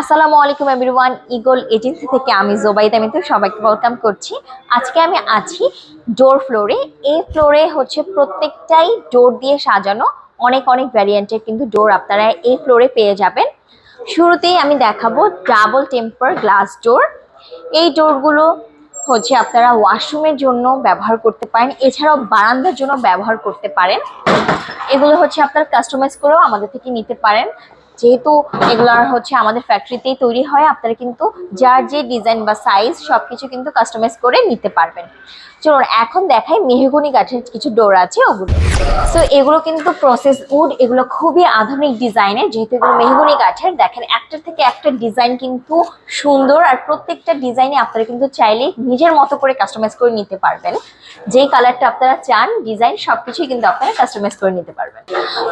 আসসালামু আলাইকুম everyone eagle agency থেকে আমি জোবাইদা মিতু সবাইকে ওয়েলকাম করছি। আজকে আমি আছি ডোর ফ্লোরে এই ফ্লোরে হচ্ছে প্রত্যেকটাই ডোর দিয়ে সাজানো। অনেক অনেক ভ্যারিয়েন্টের কিন্তু ডোর আপনারা এই ফ্লোরে পেয়ে যাবেন। শুরুতেই আমি দেখাবো ডাবল টেম্পার গ্লাস ডোর এই ডোরগুলো হচ্ছে আপনারা ওয়াশরুমের জন্য ব্যবহার করতে পারেন। এছাড়াও বারান্দার জন্য ব্যবহার করতে পারেন। এগুলো হচ্ছে আপনার কাস্টমাইজ করেও আমাদের থেকে নিতে পারেন। যেহেতু এগুলার হচ্ছে আমাদের ফ্যাক্টরিতেই তৈরি হয়, আপনারা কিন্তু যার যে ডিজাইন বা সাইজ সবকিছু কিন্তু কাস্টমাইজ করে নিতে পারবেন। চলুন, এখন দেখাই মেহগুনি কাঠের কিছু ডোর আছে, ওগুলো। সো এগুলো কিন্তু প্রসেস উড এগুলো খুবই আধুনিক ডিজাইনের যেহেতু এগুলো মেহগুনি কাঠের দেখেন একটার থেকে একটা ডিজাইন কিন্তু সুন্দর, আর প্রত্যেকটা ডিজাইনে আপনারা কিন্তু চাইলে নিজের মতো করে কাস্টমাইজ করে নিতে পারবেন। যেই কালারটা আপনারা চান, ডিজাইন সবকিছুই কিন্তু আপনারা কাস্টমাইজ করে নিতে পারবেন।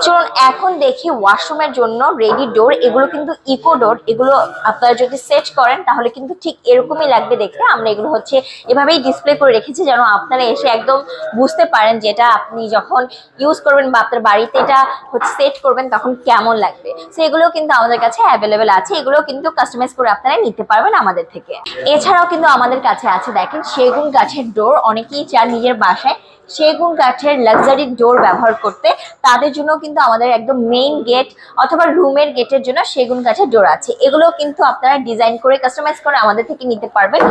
চলুন এখন দেখি ওয়াশরুমের জন্য রেডি ডোর এগুলো কিন্তু ইকো ডোর এগুলো আপনারা যদি সেট করেন তাহলে কিন্তু ঠিক এরকমই লাগবে দেখতে। আমরা এগুলো হচ্ছে এভাবেই ডিসপ্লে করে রেখেছি যেন আপনারা এসে একদম বুঝতে পারেন যেটা আপনি যখন ইউজ করবেন বা আপনার বাড়িতে এটা হচ্ছে সেট করবেন তখন কেমন লাগবে। সো এগুলো কিন্তু আমাদের কাছে অ্যাভেলেবেল আছে। এগুলো কিন্তু কাস্টমাইজ করে আপনারা নিতে পারবেন আমাদের থেকে। এছাড়াও কিন্তু আমাদের কাছে আছে, দেখেন সেগুন গাছের ডোর অনেকেই চান নিজের বাসায় সেগুন কাঠের লাক্সারি ডোর ব্যবহার করতে, তাদের জন্য কিন্তু আমাদের একদম মেইন গেট অথবা রুমের গেটের জন্য সেগুন কাঠের ডোর আছে। এগুলো কিন্তু আপনারা ডিজাইন করে কাস্টমাইজ করে আমাদের থেকে নিতে পারবেন।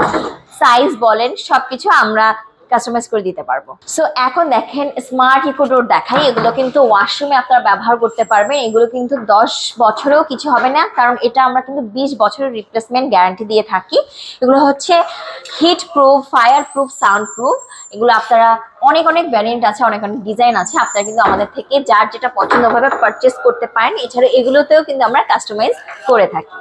সাইজ বলেন, সবকিছু আমরা কাস্টমাইজ করে দিতে পারব। সো এখন দেখেন স্মার্ট ইকো ডোর দেখাই, এগুলো কিন্তু ওয়াশরুমে আপনারা ব্যবহার করতে পারবেন। এগুলো কিন্তু দশ বছরেও কিছু হবে না, কারণ এটা আমরা কিন্তু বিশ বছরের রিপ্লেসমেন্ট গ্যারান্টি দিয়ে থাকি। এগুলো হচ্ছে heat proof fire proof sound proof এগুলো আপনারা অনেক অনেক ভ্যারিয়েন্ট আছে, অনেক অনেক ডিজাইন আছে। আপনারা কিন্তু আমাদের থেকে যার যেটা পছন্দভাবে পারচেস করতে পারেন। এছাড়া এগুলোতেও কিন্তু আমরা কাস্টমাইজ করে থাকি।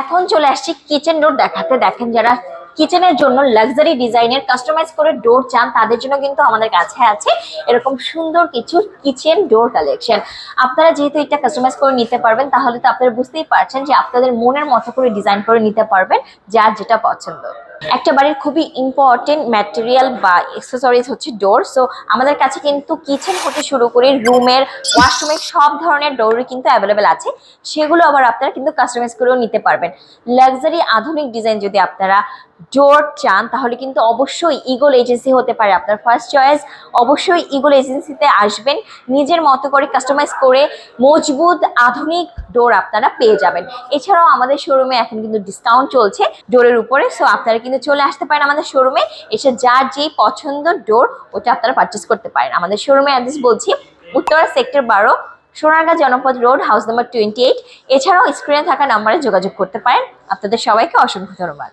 এখন চলে আসছি কিচেন ডোর দেখাতে। দেখেন যারা কিচেনের জন্য লাক্সারি ডিজাইনের কাস্টমাইজ করে ডোর চান, তাদের জন্য কিন্তু আমাদের কাছে আছে এরকম সুন্দর কিছু কিচেন ডোর কালেকশন। আপনারা যেহেতু এটা কাস্টমাইজ করে নিতে পারবেন, তাহলে তো আপনারা বুঝতেই পারছেন যে আপনাদের মনের মতো করে ডিজাইন করে নিতে পারবেন যার যেটা পছন্দ। একটা বাড়ির খুবই ইম্পর্টেন্ট ম্যাটেরিয়াল বা এক্সেসরিজ হচ্ছে ডোর সো আমাদের কাছে কিন্তু কিচেন হতে শুরু করে রুমের ওয়াশরুমের সব ধরনের ডোরই কিন্তু অ্যাভেলেবেল আছে। সেগুলো আবার আপনারা কিন্তু কাস্টমাইজ করেও নিতে পারবেন। লাক্সারি আধুনিক ডিজাইন যদি আপনারা ডোর চান, তাহলে কিন্তু অবশ্যই ইগল এজেন্সি হতে পারে আপনার ফার্স্ট চয়েস অবশ্যই ইগল এজেন্সিতে আসবেন, নিজের মতো করে কাস্টমাইজ করে মজবুত আধুনিক ডোর আপনারা পেয়ে যাবেন। এছাড়াও আমাদের শোরুমে এখন কিন্তু ডিসকাউন্ট চলছে ডোরের উপরে সো আপনারা কিন্তু চলে আসতে পারেন আমাদের শোরুমে এসে যার যেই পছন্দ ডোর ওটা আপনারা পারচেস করতে পারেন। আমাদের শোরুমে অ্যাড্রেস বলছি, উত্তরা সেক্টর বারো, Sonargaon Janapath road house number twenty eight এছাড়াও স্ক্রিনে থাকা নাম্বারে যোগাযোগ করতে পারেন। আপনাদের সবাইকে অসংখ্য ধন্যবাদ।